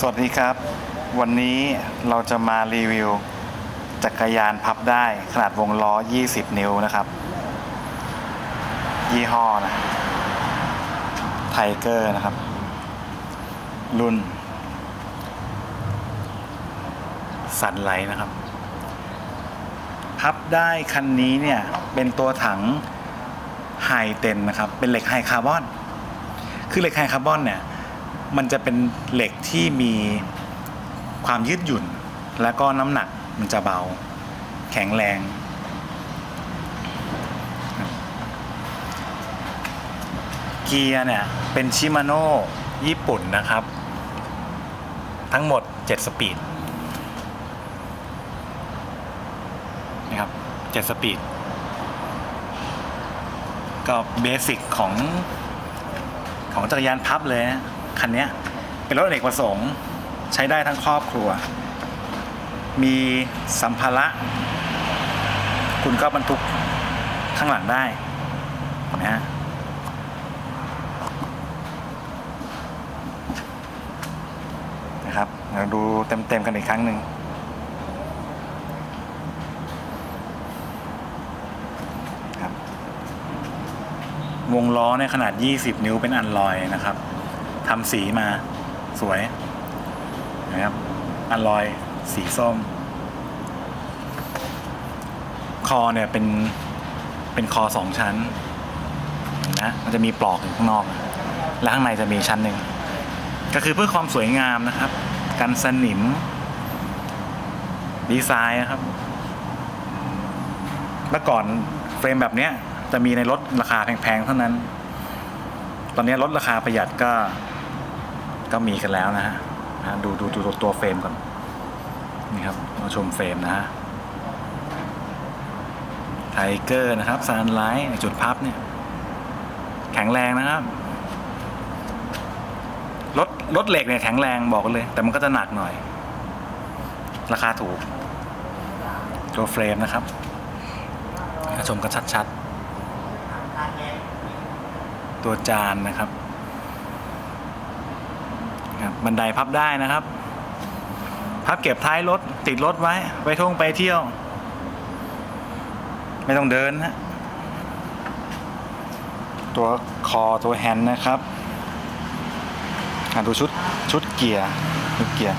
สวัสดีครับ วันนี้เราจะมารีวิว จักรยานพับได้ขนาดวงล้อ 20 นิ้วนะครับ ยี่ห้อนะไทเกอร์นะครับ รุ่น สันไลนะครับ พับได้คันนี้เนี่ย เป็นตัวถังไฮเทนนะครับ เป็นเหล็กไฮคาร์บอน คือเหล็กไฮคาร์บอนเนี่ย มันจะเป็นเหล็กที่มีความยืดหยุ่น แล้วก็น้ำหนักมันจะเบา แข็งแรง เกียร์เนี่ย เป็นชิมาโน่ญี่ปุ่นนะครับ ทั้งหมด 7 สปีดนะครับ 7 สปีด ก็เบสิกของของจักรยานพับเลยนะ คันนี้เป็นรถอเนกประสงค์ใช้ได้ทั้งครอบครัว มีสัมภาระ คุณก็บรรทุกข้างหลังได้นะฮะนะครับเราดูเต็มๆกันอีกครั้งหนึ่งครับวงล้อในขนาด 20 นิ้วเป็นอันลอยนะครับ ทำสีมาสวยนะครับอันลอยสีส้ม คอเนี่ยเป็นเป็นคอสองชั้นนะมันจะมีปลอกอยู่ข้างนอก และข้างในจะมีชั้นหนึ่งก็คือเพื่อความสวยงามนะครับ กันสนิม ดีไซน์นะครับเมื่อก่อนเฟรมแบบเนี้ยจะมีในรถราคาแพงๆเท่านั้น ตอนนี้ลดราคาประหยัดก็ ก็มีกันแล้วนะฮะดูดูดูตัวตัวเฟรมก่อนนี่ครับมาชมเฟรมนะฮะไทเกอร์นะครับซานไลท์จุดพับเนี่ยแข็งแรงนะครับรถรถเหล็กเนี่ยแข็งแรงบอกเลย แต่มันก็จะหนักหน่อย ราคาถูก ตัวเฟรมนะครับมาชมกันชัดๆ ตัวจานนะครับ ครับบันไดพับได้นะครับ พับเก็บท้ายรถติดรถไว้ ไปท่องไปเที่ยว ไม่ต้องเดินนะตัวคอตัวแฮนด์นะครับอะดูชุดชุดเกียร์ชุดเกียร์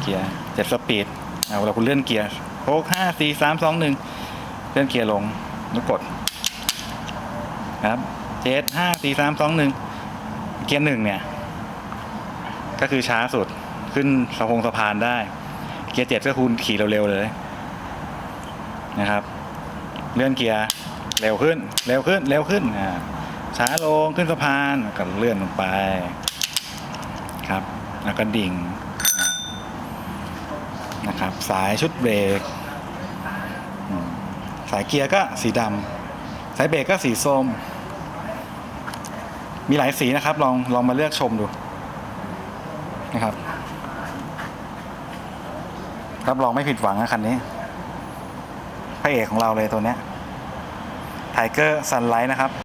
เกียร์เจ็ดสปีดเอาเวลาคุณเลื่อนเกียร์หกห้าสี่สามสองหนึ่งเลื่อนเกียร์ลงแล้วกดครับเจ็ดห้าสี่สามสองหนึ่งเกียร์หนึ่งเนี่ย ก็คือช้าสุดขึ้นสะพงสะพานได้ เกียร์เจ็ดก็คุณขี่เร็วๆเลยนะครับ เลื่อนเกียร์เร็วขึ้น เร็วขึ้น เร็วขึ้นช้าลงขึ้นสะพานก็เลื่อนลงไปครับแล้วก็ดิ่งนะครับ สายชุดเบรก สายเกียร์ก็สีดำสายเบรกก็สีส้ม มีหลายสีนะครับ ลองลองมาเลือกชมดู นะครับ รับรองไม่ผิดหวังนะคันนี้ พระเอกของเราเลยตัวเนี้ยไทเกอร์ซันไลท์นะครับ